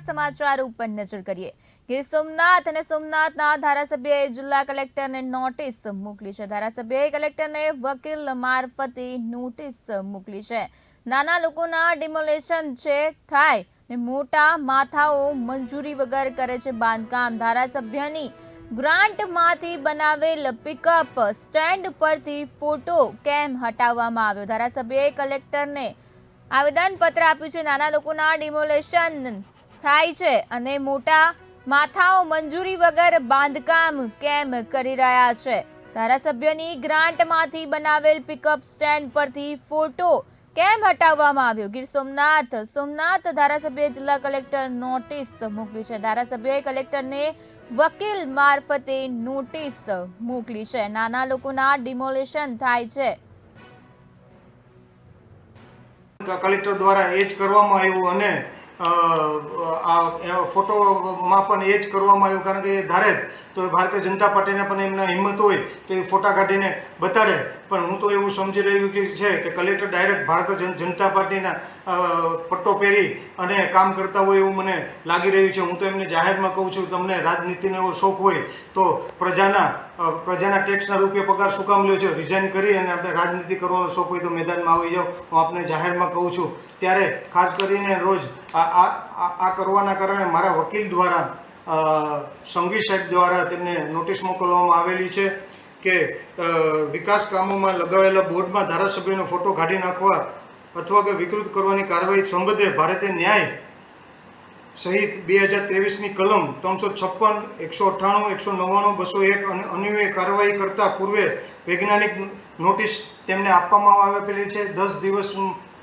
સમાચાર ઉપર નજર કરીએ. ગીર સોમનાથ અને સોમનાથના ધારાસભ્યએ જિલ્લા કલેક્ટરને નોટિસ મોકલી છે. ધારાસભ્યએ કલેક્ટરને વકીલ મારફતે નોટિસ મોકલી છે. નાના લોકોના ડિમોલેશન છે, થાય ને મોટા માથાઓ મંજૂરી વગર કરે છે બાંધકામ. ધારાસભ્યની ગ્રાન્ટમાંથી બનાવેલ પિકઅપ સ્ટેન્ડ પરથી ફોટો કેમ હટાવવામાં આવ્યો? ધારાસભ્યએ કલેક્ટરને આવેદનપત્ર આપ્યું છે. નાના લોકોના ડિમોલેશન થાય છે અને મોટા માથાઓ મંજૂરી વગર બાંધકામ કેમ કરી રહ્યા છે? ધારાસભ્યની ગ્રાન્ટમાંથી બનાવેલ પિકઅપ સ્ટેન્ડ પરથી ફોટો કેમ હટાવવામાં આવ્યો? ગીર સોમનાથ સોમનાથ ધારાસભ્યએ જિલ્લા કલેક્ટર નોટિસ મોકલી છે. ધારાસભ્યએ કલેક્ટરને વકીલ મારફતે નોટિસ મોકલી છે. નાના લોકોના ડિમોલેશન થાય છે. કલેક્ટર દ્વારા એ કરવામાં આવ્યું અને આ ફોટોમાં પણ એ જ કરવામાં આવ્યું કારણ કે એ ધારે જ. તો ભારતીય જનતા પાર્ટીને પણ એમના હિંમત હોય તો એ ફોટા કાઢીને બતાડે. પણ હું તો એવું સમજી રહ્યું છે કે કલેક્ટર ડાયરેક્ટ ભારતીય જન- જનતા પાર્ટીના પટ્ટો પહેરી અને કામ કરતા હોય એવું મને લાગી રહ્યું છે. હું તો એમને જાહેરમાં કહું છું, તમને રાજનીતિનો એવો શોખ હોય તો પ્રજાના પ્રજાના ટેક્સના રૂપે પગાર શું કામ લ્યો છે? રિઝાઇન કરી અને આપણે રાજનીતિ કરવાનો શોખ હોય તો મેદાનમાં આવી જાઓ. હું આપને જાહેરમાં કહું છું. ત્યારે ખાસ કરીને રોજ આ આ કરવાના કારણે મારા વકીલ દ્વારા સંઘવી સાહેબ દ્વારા તેમને નોટિસ મોકલવામાં આવેલી છે કે વિકાસ કામોમાં લગાવેલા બોર્ડમાં ધારાસભ્યનો ફોટો કાઢી નાખવા અથવા કે વિકૃત કરવાની કાર્યવાહી સંબંધે ભારતીય ન્યાય સહિત બે હજાર ત્રેવીસની કલમ ત્રણસો છપ્પન, એકસો અઠ્ઠાણું, એકસો નવ્વાણું, બસો એક અને અન્ય કાર્યવાહી કરતા પૂર્વે વૈજ્ઞાનિક નોટિસ તેમને આપવામાં આવેલી છે. દસ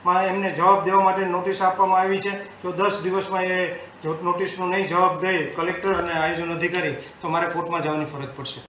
દિવસમાં એમને જવાબ દેવા માટે નોટિસ આપવામાં આવી છે. જો દસ દિવસમાં એ નોટિસનો નહીં જવાબ દે કલેક્ટર અને આયોજન અધિકારી, તો મારે કોર્ટમાં જવાની ફરજ પડશે.